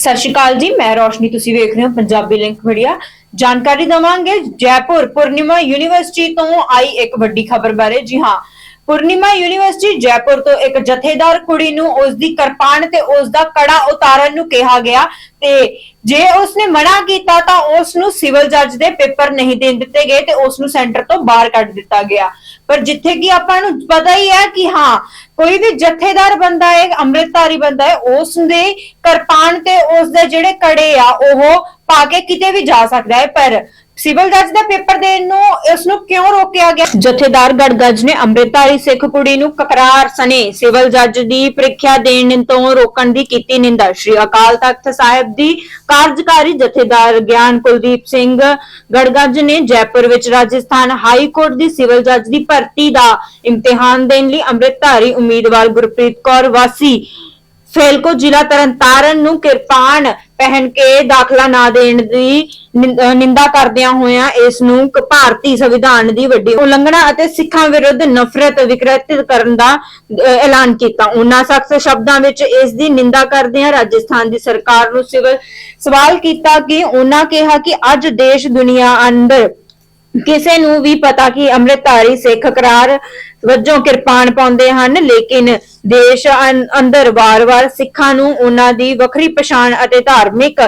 ਸਤਿ ਸ਼੍ਰੀ ਅਕਾਲ ਜੀ, ਮੈਂ ਰੋਸ਼ਨੀ, ਤੁਸੀਂ ਵੇਖ ਰਹੇ ਹੋ ਪੰਜਾਬੀ ਲਿੰਕ ਮੀਡੀਆ। ਜਾਣਕਾਰੀ ਦਵਾਂਗੇ ਜੈਪੁਰ ਪੂਰਨਿਮਾ ਯੂਨੀਵਰਸਿਟੀ ਤੋਂ ਆਈ ਇੱਕ ਵੱਡੀ ਖਬਰ ਬਾਰੇ। ਜੀ ਹਾਂ ਪੂਰਨਿਮਾ ਯੂਨੀਵਰਸਿਟੀ ਜੈਪੁਰ ਤੋਂ ਇੱਕ ਜਥੇਦਾਰ ਕੁੜੀ ਨੂੰ ਉਸ ਦੀ ਕਿਰਪਾਨ ਤੇ ਉਸ ਦਾ ਕੜਾ ਉਤਾਰਨ ਨੂੰ ਕਿਹਾ ਗਿਆ ਤੇ ਜੇ ਉਸਨੇ ਮਨਾ ਕੀਤਾ ਤਾਂ ਉਸ ਨੂੰ ਸਿਵਲ ਜੱਜ ਦੇ ਪੇਪਰ ਨਹੀਂ ਦੇਣ ਦਿੱਤੇ ਗਏ ਤੇ ਉਸ ਨੂੰ ਸੈਂਟਰ ਤੋਂ ਬਾਹਰ ਕੱਢ ਦਿੱਤਾ ਗਿਆ ਪਰ ਜਿੱਥੇ ਕਿ ਆਪਾਂ ਨੂੰ ਪਤਾ ਹੀ ਹੈ ਕਿ ਹਾਂ ਕੋਈ ਵੀ ਜਥੇਦਾਰ ਬੰਦਾ ਹੈ ਅੰਮ੍ਰਿਤਧਾਰੀ ਬੰਦਾ ਹੈ ਉਸ ਦੇ ਕਿਰਪਾਨ ਤੇ ਉਸ ਦੇ ਜਿਹੜੇ ਕੜੇ ਆ ਉਹ ਪਾ ਕੇ ਕਿਤੇ ਵੀ ਜਾ ਸਕਦਾ ਹੈ ਪਰ ਸਿਵਲ ਜੱਜ ਦਾ ਪੇਪਰ ਦੇਣ ਨੂੰ ਇਸ ਨੂੰ ਕਿਉਂ ਰੋਕਿਆ ਗਿਆ? ਜਥੇਦਾਰ ਗੜਗੱਜ ਨੇ ਅੰਮ੍ਰਿਤਧਾਰੀ ਸਿੱਖ ਕੁੜੀ ਨੂੰ ਕਕਰਾਰ ਸਣੇ ਸਿਵਲ ਜੱਜ ਦੀ ਪ੍ਰੀਖਿਆ ਦੇਣ ਤੋਂ ਰੋਕਣ ਦੀ ਕੀਤੀ ਨਿੰਦਾ। ਸ਼੍ਰੀ ਅਕਾਲ ਤਖਤ ਸਾਹਿਬ ਦੀ ਕਾਰਜਕਾਰੀ ਜਥੇਦਾਰ ਗਿਆਨ ਕੁਲਦੀਪ ਸਿੰਘ ਗੜਗੱਜ ਨੇ ਜੈਪੁਰ ਵਿੱਚ ਰਾਜਸਥਾਨ ਹਾਈ ਕੋਰਟ ਦੀ ਸਿਵਲ ਜੱਜ ਦੀ ਭਰਤੀ ਦਾ ਇਮਤਿਹਾਨ ਦੇਣ ਲਈ ਅੰਮ੍ਰਿਤਧਾਰੀ ਉਮੀਦਵਾਰ ਗੁਰਪ੍ਰੀਤ ਕੌਰ ਵਾਸੀ ਫੇਲਕੋ ਜ਼ਿਲ੍ਹਾ ਤਰਨਤਾਰਨ ਨੂੰ ਕਿਰਪਾਨ ਪਹਿਨ ਕੇ ਦਾਖਲਾ ਨਾ ਦੇਣ ਦੀ ਨਿੰ- ਅਹ ਨਿੰਦਾ ਕਰਦਿਆਂ ਹੋਇਆਂ ਇਸ ਨੂੰ ਕ- ਭਾਰਤੀ ਸੰਵਿਧਾਨ ਦੀ ਵੱਡੀ ਉਲੰਘਣਾ ਅਤੇ ਸਿੱਖਾਂ ਵਿਰੁੱਧ ਨਫ਼ਰਤ ਵਿਕਰਤਿਤ ਕਰਨ ਦਾ ਅਹ, ਐਲਾਨ ਕੀਤਾ। ਉਹਨਾਂ ਸਖਤ ਸ਼ਬਦਾਂ ਵਿੱਚ ਇਸ ਦੀ ਨਿੰਦਾ ਕਰਦਿਆਂ ਰਾਜਸਥਾਨ ਦੀ ਸਰਕਾਰ ਨੂੰ ਸਿਵਲ ਸਵਾਲ ਕੀਤਾ ਕਿ ਉਹਨਾਂ ਕਿਹਾ ਕਿ ਅੱਜ ਦੇਸ਼ ਦੁਨੀਆ ਅੰਦਰ ਕਿਸੇ ਨੂੰ ਵੀ ਪਤਾ ਕਿ ਅੰਮ੍ਰਿਤਧਾਰੀ ਸਿੱਖ ਕਰਾਰ ਵਜੋਂ ਕਿਰਪਾਨ ਪਾਉਂਦੇ ਹਨ, ਲੇਕਿਨ ਦੇਸ਼ ਅੰਦਰ ਵਾਰ-ਵਾਰ ਸਿੱਖਾਂ ਨੂੰ ਉਹਨਾਂ ਦੀ ਵੱਖਰੀ ਪਛਾਣ ਅਤੇ ਧਾਰਮਿਕ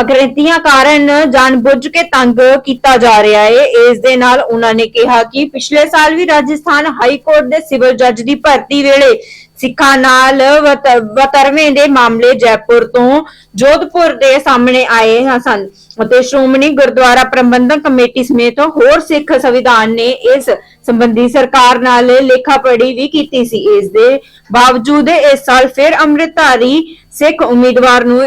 ਅਗਰਤੀਆਂ ਕਾਰਨ ਜਾਣਬੁੱਝ ਕੇ ਤੰਗ ਕੀਤਾ ਜਾ ਰਿਹਾ ਹੈ। ਇਸ ਦੇ ਨਾਲ ਉਹਨਾਂ ਨੇ ਕਿਹਾ ਕਿ ਪਿਛਲੇ ਸਾਲ ਵੀ ਰਾਜਸਥਾਨ ਹਾਈ ਕੋਰਟ ਦੇ ਸਿਵਲ ਜੱਜ ਦੀ ਭਰਤੀ ਵੇਲੇ ਸਿੱਖਾਂ ਨਾਲ ਵਤਰਵੇਂ ਦੇ ਮਾਮਲੇ ਜੈਪੁਰ ਤੋਂ ਜੋਧਪੁਰ ਦੇ ਸਾਹਮਣੇ ਆਏ ਸਨ ਅਤੇ ਸ਼੍ਰੋਮਣੀ ਗੁਰਦੁਆਰਾ ਪ੍ਰਬੰਧਕ ਕਮੇਟੀ ਸਮੇਤ ਹੋਰ ਸਿੱਖ ਸੰਵਿਧਾਨ ਨੇ ਇਸ ਸੰਬੰਧੀ ਸਰਕਾਰ ਨਾਲ ਲੇਖਾ ਪੜ੍ਹੀ ਵੀ ਕੀਤੀ ਸੀ। ਇਸ ਦੇ ਬਾਵਜੂਦ ਇਸ ਸਾਲ ਫਿਰ ਅੰਮ੍ਰਿਤਧਾਰੀ ਸਿੱਖ ਉਮੀਦਵਾਰ ਨੂੰ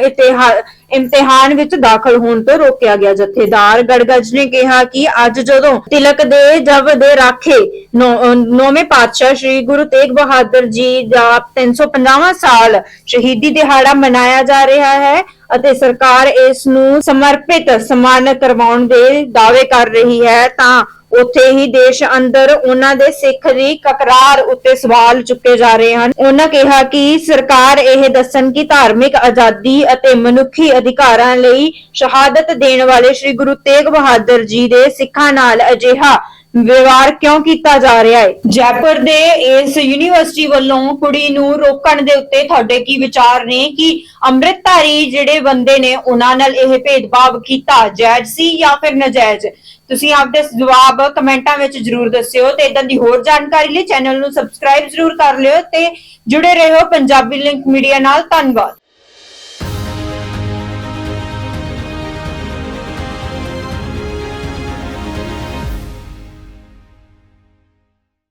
ਇਮਤਿਹਾਨ ਵਿੱਚ ਦਾਖਲ ਹੋਣ ਤੋਂ ਰੋਕਿਆ ਗਿਆ। ਜਥੇਦਾਰ ਗੜਗੱਜ ਨੇ ਕਿਹਾ ਕਿ ਅੱਜ ਜਦੋਂ ਤਿਲਕ ਦੇ ਜਬ ਦੇ ਰਾਖੇ ਨੌ- ਅਹ ਨੌਵੇਂ ਪਾਤਸ਼ਾਹ ਸ੍ਰੀ ਗੁਰੂ ਤੇਗ ਬਹਾਦਰ ਜੀ ਦਾ 350ਵਾਂ ਸਾਲ ਸ਼ਹੀਦੀ ਦਿਹਾੜਾ ਮਨਾਇਆ ਜਾ ਰਿਹਾ ਹੈ ਅਤੇ ਸਰਕਾਰ ਇਸ ਨੂੰ ਸਮਰਪਿਤ, ਸਨਮਾਨ ਕਰਵਾਉਣ ਦੇ ਦਾਅਵੇ ਕਰ ਰਹੀ ਹੈ, ਤਾਂ ਉੱਥੇ ਹੀ ਦੇਸ਼ ਅੰਦਰ ਉਹਨਾਂ ਦੇ ਸਿੱਖ ਦੀ ਕਕਰਾਰ ਉੱਤੇ ਸਵਾਲ ਚੁੱਕੇ ਜਾ ਰਹੇ ਹਨ। ਉਹਨਾਂ ਕਿਹਾ ਕਿ ਸਰਕਾਰ ਇਹ ਦੱਸਣ ਕਿ ਧਾਰਮਿਕ ਆਜ਼ਾਦੀ ਅਤੇ ਮਨੁੱਖੀ ਅਧਿਕਾਰਾਂ ਲਈ ਸ਼ਹਾਦਤ ਦੇਣ ਵਾਲੇ ਸ੍ਰੀ ਗੁਰੂ ਤੇਗ ਬਹਾਦਰ ਜੀ ਦੇ ਸਿੱਖਾਂ ਨਾਲ ਅਜਿਹਾ ਵਿਵਹਾਰ ਕਿਉਂ ਕੀਤਾ ਜਾ ਰਿਹਾ ਹੈ? ਜੈਪੁਰ ਦੇ ਇਸ ਯੂਨੀਵਰਸਿਟੀ ਵੱਲੋਂ ਕੁੜੀ ਨੂੰ ਰੋਕਣ ਦੇ ਉੱਤੇ ਤੁਹਾਡੇ ਕੀ ਵਿਚਾਰ ਨੇ ਕਿ ਅੰਮ੍ਰਿਤਧਾਰੀ ਜਿਹੜੇ ਬੰਦੇ ਨੇ, ਉਹਨਾਂ ਨਾਲ ਇਹ ਭੇਦਭਾਵ ਕੀਤਾ? ਜਾਇਜ਼ ਸੀ ਜਾਂ ਫਿਰ ਨਾਜਾਇਜ਼? ਤੁਸੀਂ ਆਪਦੇ ਜਵਾਬ ਕਮੈਂਟਾਂ ਵਿੱਚ ਜਰੂਰ ਦੱਸਿਓ ਤੇ ਇਦਾਂ ਦੀ ਹੋਰ ਜਾਣਕਾਰੀ ਲਈ ਚੈਨਲ ਨੂੰ ਸਬਸਕ੍ਰਾਈਬ ਜਰੂਰ ਕਰ ਲਿਓ ਤੇ ਜੁੜੇ ਰਹੋ ਪੰਜਾਬੀ ਲਿੰਕ ਮੀਡੀਆ ਨਾਲ। ਧੰਨਵਾਦ।